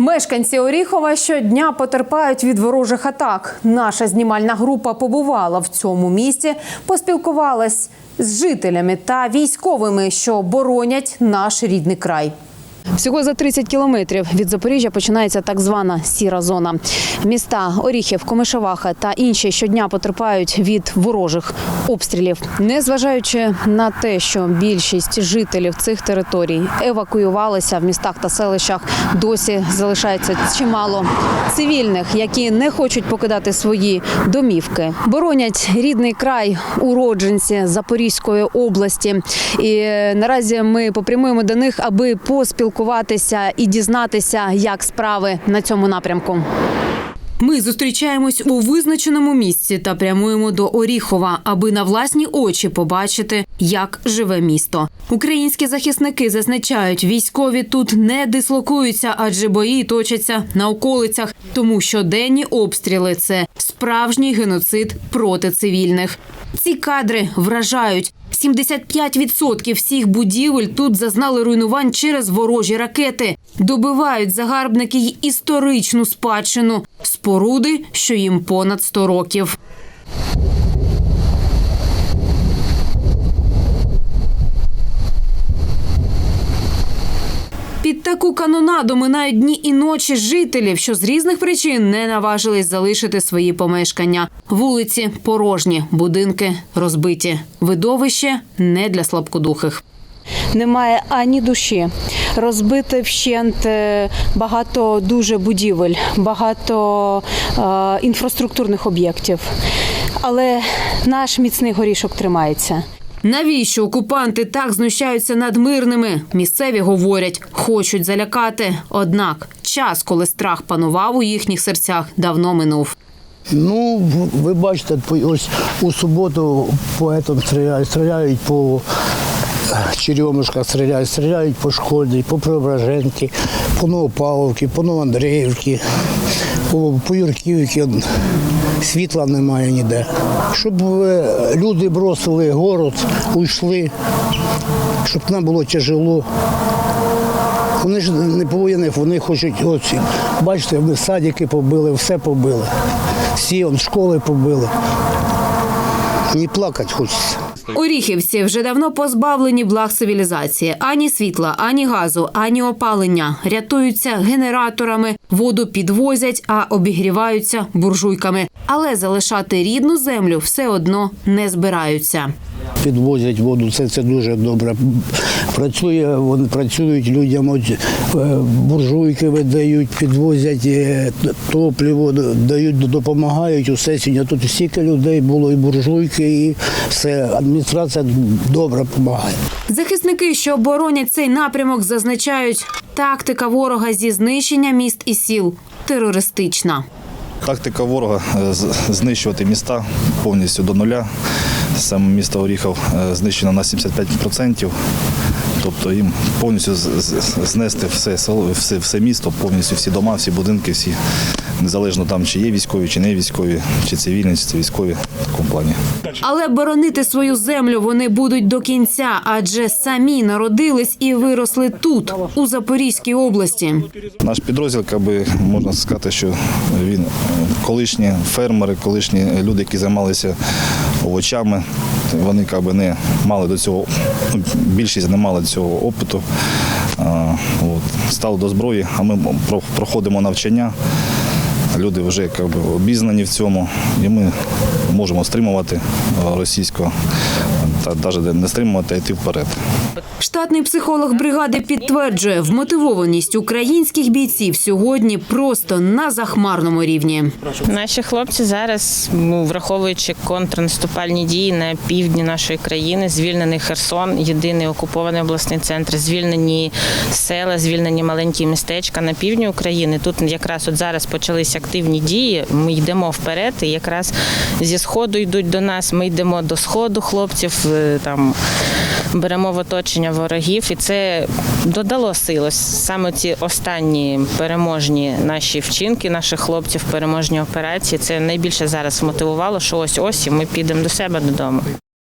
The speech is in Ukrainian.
Мешканці Оріхова щодня потерпають від ворожих атак. Наша знімальна група побувала в цьому місті, поспілкувалась з жителями та військовими, що боронять наш рідний край. Всього за 30 кілометрів від Запоріжжя починається так звана сіра зона. Міста Оріхів, Комишеваха та інші щодня потерпають від ворожих обстрілів. Незважаючи на те, що більшість жителів цих територій евакуювалися в містах та селищах, досі залишається чимало цивільних, які не хочуть покидати свої домівки. Боронять рідний край уродженці Запорізької області. І е, наразі ми попрямуємо до них, аби поспілкуватися і дізнатися, як справи на цьому напрямку. Ми зустрічаємось у визначеному місці та прямуємо до Оріхова, аби на власні очі побачити, як живе місто. Українські захисники зазначають, військові тут не дислокуються, адже бої точаться на околицях. Тому щоденні обстріли це справжній геноцид проти цивільних. Ці кадри вражають. 75% всіх будівель тут зазнали руйнувань через ворожі ракети. Добивають загарбники й історичну спадщину споруди, що їм понад 100 років. Таку канонаду минають дні і ночі жителів, що з різних причин не наважились залишити свої помешкання. Вулиці порожні, будинки розбиті. Видовище не для слабкодухих. немає ані душі. Розбите вщент е, багато дуже будівель, багато е, інфраструктурних об'єктів. Але наш міцний горішок тримається. Навіщо окупанти так знущаються над мирними? Місцеві говорять, хочуть залякати. Однак час, коли страх панував у їхніх серцях, давно минув. Ну, ви бачите, ось у суботу по стріляють, стріляють по е, Черемушках, стріляють, стріляють по школі, по Преображенки, по Новопавловці, по Новоандріївці, по, Юрківці. Світла немає ніде. Щоб е, люди бросили город, уйшли, щоб нам було тяжело. Вони ж не повинні, вони хочуть, оці. бачите, вони садики побили, все побили. Всі он, школи побили. Не плакати хочеться. Оріхівці вже давно позбавлені благ цивілізації. Ані світла, ані газу, ані опалення. Рятуються генераторами, воду підвозять, а обігріваються буржуйками. Але залишати рідну землю все одно не збираються. Підвозять воду, це, це дуже добре. Працює, вони працюють людям, от, е, буржуйки видають, підвозять е, топливо, дають, допомагають. Усе сьогодні тут стільки людей було, і буржуйки, і все. Адміністрація добре допомагає. Захисники, що боронять цей напрямок, зазначають, тактика ворога зі знищення міст і сіл терористична. Тактика ворога е, знищувати міста повністю до нуля. Саме місто Оріхов е, знищено на 75%. Тобто їм повністю знести все село, все, все місто, повністю всі дома, всі будинки, всі незалежно там, чи є військові, чи не військові, чи цивільні, чи це військові в такому плані. Але боронити свою землю вони будуть до кінця, адже самі народились і виросли тут, у Запорізькій області. Наш підрозділ, якби, можна сказати, що він е, колишні фермери, колишні люди, які займалися овочами, вони якби, не мали до цього, більшість не мали цього опиту. От, стали до зброї, а ми проходимо навчання. Люди вже якби, обізнані в цьому, і ми можемо стримувати російського, та навіть не стримувати, а йти вперед. Штатний психолог бригади підтверджує, вмотивованість українських бійців сьогодні просто на захмарному рівні. Наші хлопці зараз, ну, враховуючи контрнаступальні дії на півдні нашої країни, звільнений Херсон, єдиний окупований обласний центр, звільнені села, звільнені маленькі містечка на півдні України. Тут якраз от зараз почались активні дії. Ми йдемо вперед, і якраз зі сходу йдуть до нас. Ми йдемо до сходу хлопців, е, там беремо в оточення ворогів, і це додало сили. Саме ці останні переможні наші вчинки, наших хлопців, переможні операції. Це найбільше зараз мотивувало, що ось ось і ми підемо до себе додому.